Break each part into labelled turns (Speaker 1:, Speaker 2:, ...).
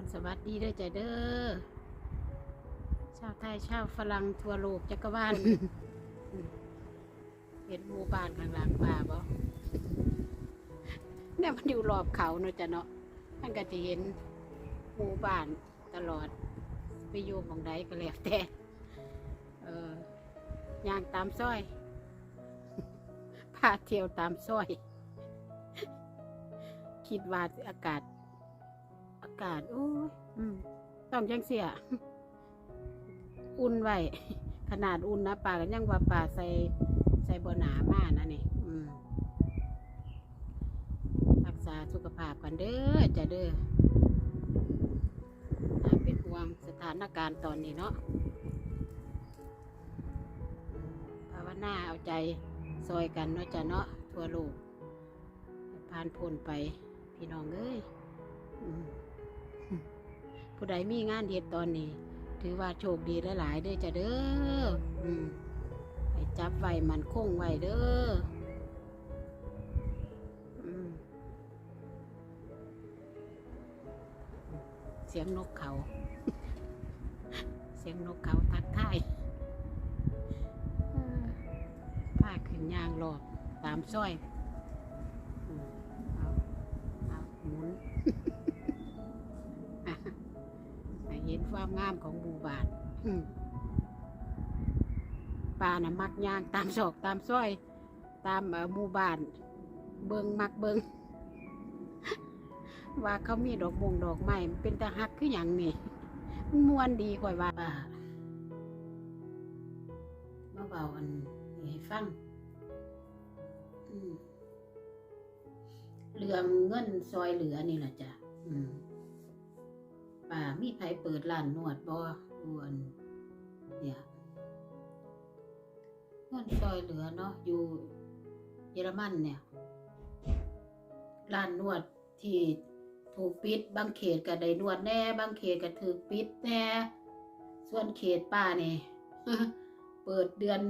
Speaker 1: รสวัสดีเด้อจ้ะเด้อชาวไทยชาวฝรั่งทั่วโลกจักรวาลเห็นหมู่บ้านข้างหลังป่าบ่เนี่ยมันอยู่รอบเขาเนาะจ้ะเนาะมันก็จะเห็นหมู่บ้านตลอด ไปอยู่หมองใดก็แล้วแต่เออย่างตามซอยพาเที่ยวตามซอย คิดว่าอากาศ กาศโอ้ยอืมต้องจังเสียอุ่นไว้ขนาดอุ่นนะป่ากันยังว่าป่าใส่ใส่บหนามากนะนี่อืมรักษาสุขภาพกันเด้อจะเด้อเป็นห่วงสถานการณ์ตอนนี้เนาะภาวนาเอาใจซอยกันเนาะจะเนาะทั่วโลกผ่านพ้นไปพี่น้องเอ้ยอืม ผู้ใดมีงานเฮ็ดตอนนี้ ถือว่าโชคดีหลายๆเด้อจ้ะเด้ออืมให้จับไว้มันคงไว้เด้ออืมเสียงนกเขา เสียงนกเขาทักทายเออพาขึ้นยางรอบตามซอย เห็นความงามของหมู่บ้านอืมป่าน่ะมักย่างตามศอกตามซอย ตามเอ่อหมู่บ้าน เบิงมักเบิงว่าเขามีดอกมงดอกไม้มันเป็นตาฮักคืออย่างนี่มันมวนดีกว่าว่าป่ามาเบาอันนี้ให้ฟังอืมเรื่องเงินซอยเหลือนี่แหละจ้ะอืม ป่ามีไผเปิดร้านนวดบ่ด่วนเนี่ยเงินซอยเหลือเนาะอยู่เยอรมันเนี่ยร้านนวดที่ถูกปิดบางเขตก็ได้นวดแน่ บางเขตก็ถูกปิดแน่ ส่วนเขตป้านี่เปิดเดือน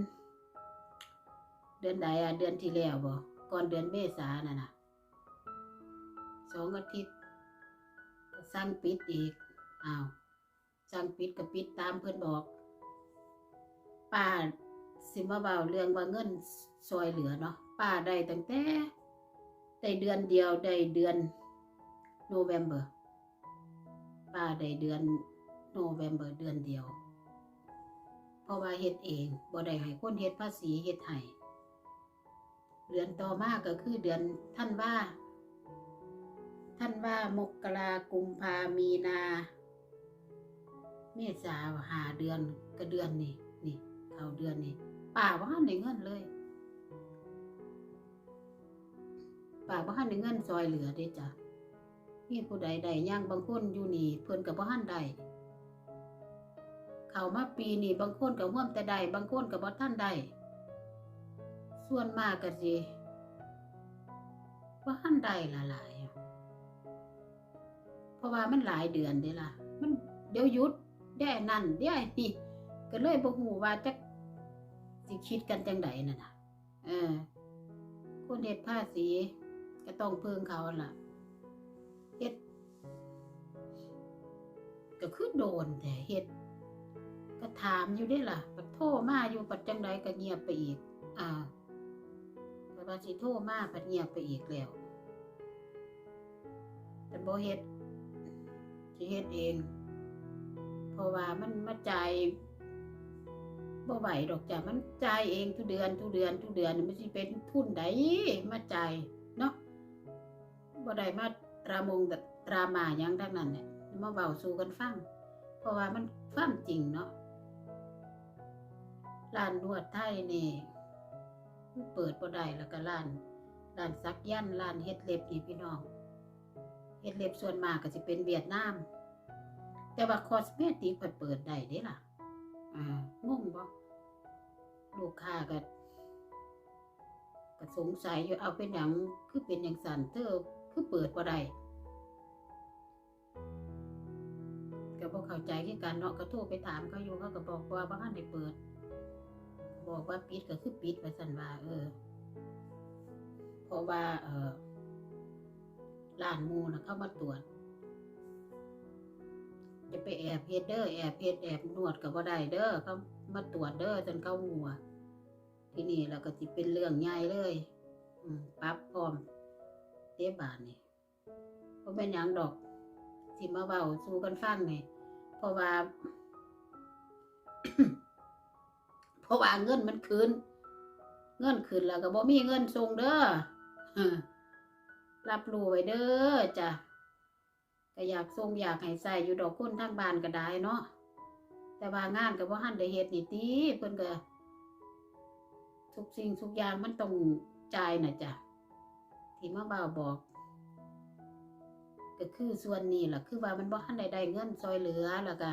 Speaker 1: เดือนใดอะเดือนที่แล้วบ่ก่อนเดือนเมษาน่ะนะสองอาทิตย์ก็สั่งปิดอีก อ้าวสั่งปิดก็ปิดตามเพิ่อนบอก ป้าสิมาเบาเรื่องว่าเงินซอยเหลือเนาะป้าได้ตั้งแต่ได้เดือนเดียวได้เดือนโนเวมเบอร์ป้าได้เดือนโนเวมเบอร์เดือนเดียว เพราะว่าเฮ็ดเองบ่ได้ให้คนเฮ็ดภาษีเฮ็ดให้เดือนต่อมาก็คือเดือนท่านว่า ท่านว่ามกรากุมภามีนา มษาหาเดือนก็เดือนนี่นี่เขาเดือนนี่ป่าว่าหันได้เงินเลยป่าว่าหันได้เงินซอยเหลือเด้จ้ะมีผู้ใดใดย่างบางคนอยู่นี่เพิ่อนกับว่าหันได้เขามาปีนี่บางคนกับห่วมแต่ใดบางคนกับบ่ท่านใดส่วนมากก็สิว่าหันได้ละหลายเพราะว่ามันหลายเดือนเด้ล่ะ มันเดี๋ยวยุด ได้นั่นได้นี่ก็เลยบ่ฮู้ว่าจักสิคิดกันจังไดนั่นน่ะ เออคนเฮ็ดภาษีก็ต้องเพิ่งเขาล่ะเฮ็ดก็คือโดนแต่เฮ็ดก็ถามอยู่ได้ล่ะปัดโทรมาอยู่ปัดจังไดก็เงียบไปอีก อ่าปัดว่าสิโทรมาปัดเงียบไปอีกแล้วแต่บ่เฮ็ดสิเฮ็ดเอง ราะว่ามันมาจ่ายบ่ไหวดอกจ้ะมันจ่ายเองทุกเดือนทุกเดือนทุกเดือนมันสิเป็นทุนใดมาจ่ายเนาะบ่ได้มาตรามงตรามาหยังทั้งนั้นเนี่ยมาเว้าสู่กันฟังเพราะว่ามันความจริงเนาะร้านนวดไทยนี่เปิดบ่ได้แล้วก็ร้านร้านซักยันต์ร้านเฮ็ดเล็บนี่พี่น้องเฮ็ดเล็บส่วนมากก็สิเป็นเวียดนาม แต่ว่าคอสเมติกเปิดเปิดได้เด้ล่ะ อ่างงบ่ลูกค้าก็ก็สงสัยอยู่เอาเป็นหยังคือเป็นหยังสั่นเธอคือเปิดบ่ได้ก็บ่เข้าใจคือกันเนาะก็โทรไปถามเขาอยู่เขาก็บอกว่าบ่ทันได้เปิด บอกว่าปิดก็คือปิดว่าซั่นว่าเออ เพราะว่า เออร้านหมูนะเข้ามาตรวจ จะไปแอบเฮ็ดเด้อแอบเฮ็ดแอบนวดก็บ่ได้เด้อเขามาตรวจเด้อจนเข้าหัว ที่นี่แล้วก็สิเป็นเรื่องใหญ่เลยอืปรับพร้อมเด้บาดนี่บ่เป็นหยังดอกสิมาเว้าสู่กันฟังนี่เพราะว่า เพราะว่าเงินมันคืนเงินคืนแล้วก็บ่มีเงินส่งเด้อรับรู้ไว้เด้อจ้ะ ก็อยากส่งอยากให้ใส่อยู่ดอกคนทางบ้านก็ได้เนาะแต่ว่างานก็บ่ทันได้เฮ็ดนี่ติเพิ่นก็ทุกสิ่งทุกอย่างมันต้องจ่ายน่ะจ้ะที่มาบ่าวบอก ก็คือส่วนนี้แหละคือว่ามันบ่ทันได้ได้เงินซอยเหลือแล้วก็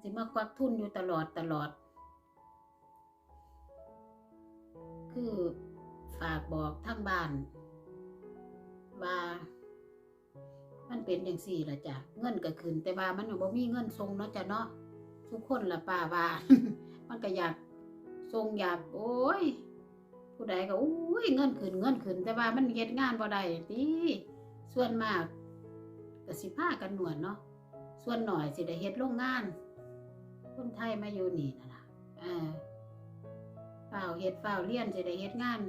Speaker 1: สิมาควักทุนอยู่ตลอดตลอด คือฝากบอกทางบ้านว่า มันเป็นอย่างสี่ละจ้ะเงินก็ขึ้น แต่ว่ามันอยู่บ่มีเงินทรงเนาะจ้ะเนาะทุกคนละป้าว่า มันก็อยากทรงอยาก โอ้ย ผู้ใดก็อุ้ยเงินขึ้นเงินขึ้น แต่ว่ามันเฮ็ดงานบ่ได้ติส่วนมากก็สิพากันหนวดเนาะส่วนหน่อยสิได้เฮ็ดโรงงานคนไทยมาอยู่นี่นั่นล่ะเออฝ้าเฮ็ดฝ้าเรียนสิได้เฮ็ดงาน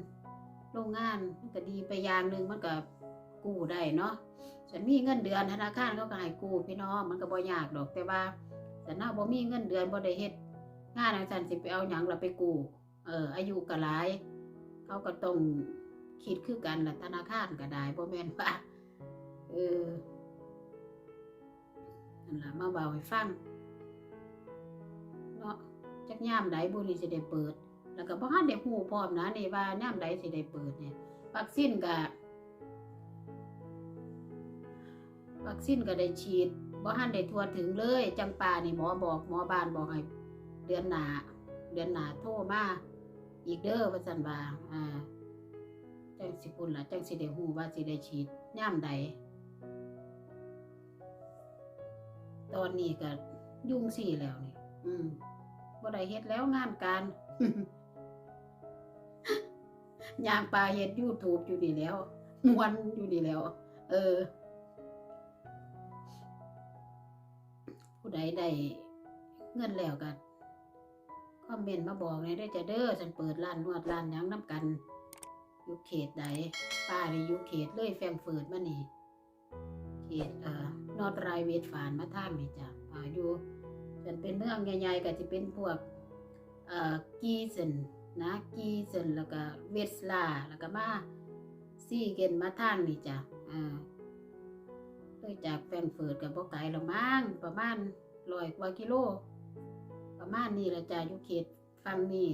Speaker 1: โรงงานมันก็ดีไปอย่างหนึ่งมันก็กู้ได้เนาะ ฉันมีเงินเดือนธนาคารเขาก็ให้กู้พี่น้องมันก็บ่ยากดอกแต่ว่าฉันน่าบ่มีเงินเดือนบ่ได้เฮ็ดงานจังซั่นสิไปเอาหยังล่ะไปกู้เอออายุก็หลายเขาก็ต้องคิดคือกันละธนาคารก็ได้บ่แม่นว่าเออนั่นล่ะมาเบาให้ฟังเนาะจักยามใดบุนี่สิได้เปิด แล้วก็บ่ทันได้ฮู้พร้อมนะนี่ว่ายามใดสิได้เปิดเนี่ยวัคซีนก็ วัคซีนก็ได้ฉีดบ่ทันได้ทั่วถึงเลย จังป่านี่หมอบอกหมอบ้านบอกให้เดือนหนาเดือนหนาโทรมาอีกเด้อว่าซั่นว่าอ่าจังสิพุ่นล่ะจังสิได้ฮู้ว่าสิได้ฉีดยามใดตอนนี้ก็ยุ่งสี่แล้วนี่ อืมบ่ได้เฮ็ดแล้วงานการย่างปลาเฮ็ด YouTube อยู่นี่แล้วมวนอยู่นี่แล้ว เออ ผู้ใดได้เงินแล้วก็คอมเมนต์มาบอกเลยได้จะเด้อฉันเปิดร้านนวดร้านยังน้ำกันยู่เขตใดป้านี่อยู่เขตเลยแฟงเฟิร์ตมานี่เขตเอ่อนอตไรเวทฟานมาท่างนี่จ้ะอ่าอยู่ฉันเป็นเมืองใหญ่ๆก็จะเป็นพวกเอ่อกีเซนนะกีเซนแล้วก็เวสลาแล้วก็มาซี่เกนมาท่างนี่จ้ะอ่าเลยจากแฟงเฟิร์ตกับบ่ไกลหรอกมั้งประมาณ ร้อยกว่ากิโล ประมาณนี้ละจ้ะอยู่เขตฟังนี่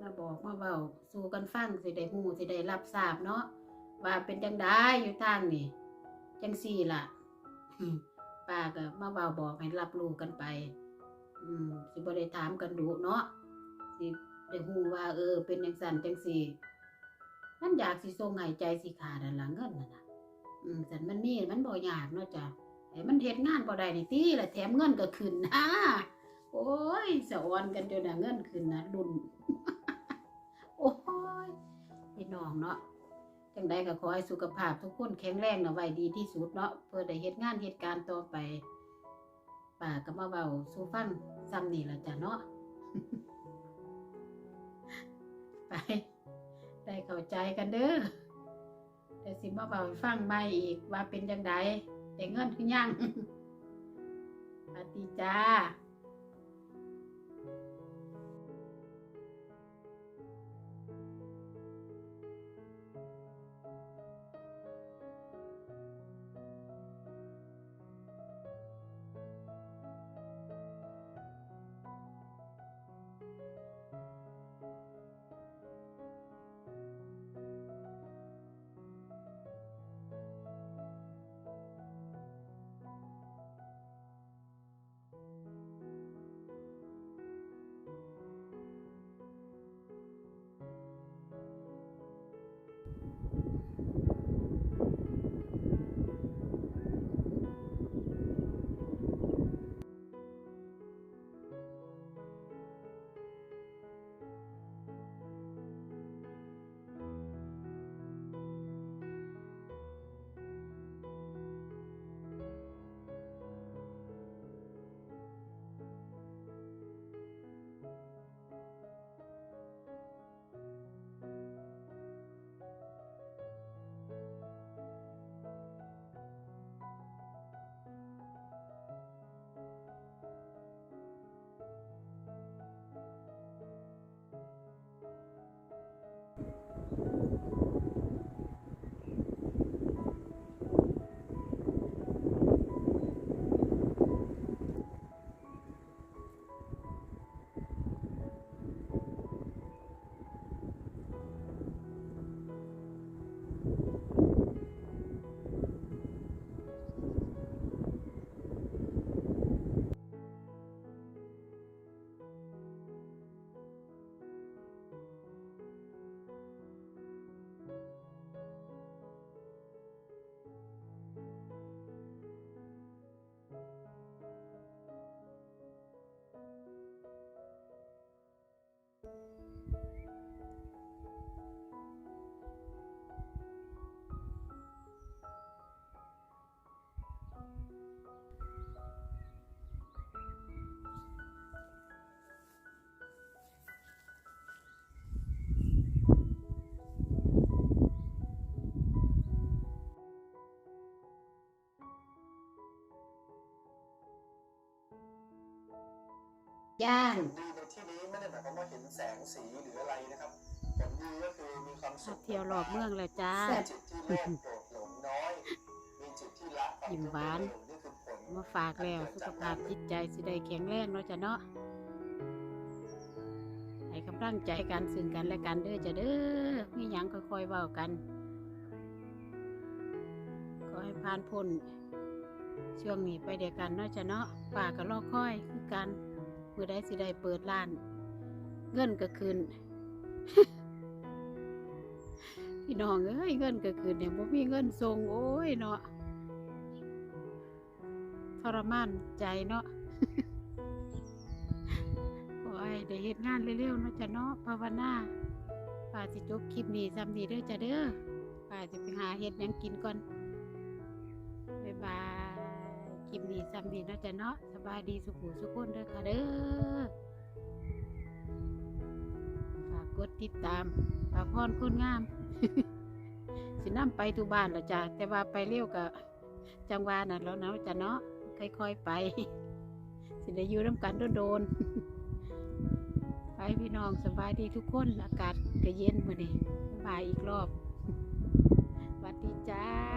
Speaker 1: มาบอกมาเบาสู่กันฟังสิได้ฮู้สิได้รับทราบเนาะว่าเป็นจังได้อยู่ทางนี่จังสี่ล่ะป้าก็มาเบาบอกให้รับรู้กันไป อืม สิบ่ได้ถามกันดูเนาะสิได้ฮู้ว่า เออ เป็นจังซั่นจังซี่มันอยากสิส่งให้ใจสิขาดนั่นล่ะเงินนั่นน่ะอืมแต่มันมีมันบ่อยากเนาะจ้ะ แต่มันเฮ็ดงานบ่ได้นี่ติละแถมเงินก็ขึ้นนะโอ้ยสะออนกันจนน่ะเงินขึ้นนะดุนโอ้ยพี่น้องเนาะจังใดก็ขอให้สุขภาพทุกคนแข็งแรงนะไว้ดีที่สุดเนาะเพื่อได้เฮ็ดงานเฮ็ดการต่อไปป่าก็มาเบาสู่ฟังซ้ำนี่ละจ้ะเนาะไป ได้เข้าใจกันเด้อแต่สิมาเบาฟังใหม่อีกว่าเป็นจังได แต่เงินคือยังปฏิจ้า ย่าง
Speaker 2: ผลดีในที่นี้ไม่ได้หมายความว่าเห็นแสงสีหรืออะไรนะครับผลดีก็คือมีความสุ
Speaker 1: มา
Speaker 2: ข
Speaker 1: เที่ยวรอบเมืองแล้วจ้า
Speaker 2: มีจิตที่โลภโกรธหลงน้อยมีจิตที่ละความ
Speaker 1: ยิ้มหวาน
Speaker 2: ทุกข์เร็วนี่คือผล
Speaker 1: มาฝากแล้วสุขภาพจิตใจสิได้แข็งแรงเนาะจ้ะเนาะให้กำลังใจกันซึ่งกันและกันเด้อจ้ะเด้อมีหยังก็คอยเว้ากันขอให้ผ่านพ้นช่วงนี้ไปเดียวกันเนาะจ้ะเนาะป่าก็รอคอยคือกันเมื่อใดสิได้เปิดร้าน เงินก็คืนพี่น้องเอ้ยเงินก็คืนเนี่ยบ่มีเงินส่งโอ้ยเนาะทรมานใจเนาะขอให้ได้เฮ็ดงานเร็วๆเนาะจ้ะเนาะภาวนาป้าสิจบคลิปนี้ซ้ำนี้เด้อจ้ะเด้อป้าจะไปหาเฮ็ดยังกินก่อน คลิปนี้ซ้ำนี้เนาะจ้ะเนาะสบายดีสุขุสุขคนเด้อค่ะเด้อฝากกดติดตามฝากพรคนงาม สินำไปทุบ้านละจ้ะแต่ว่าไปเร็วกับจังหวะนั่นแล้วนะจ้ะเนาะค่อยๆไป สิได้อยู่ร่วมกันโดนๆไปพี่น้องสบายดีทุกคนอากาศก็เย็นมื้อนี้บายอีกรอบสวัสดีจ้า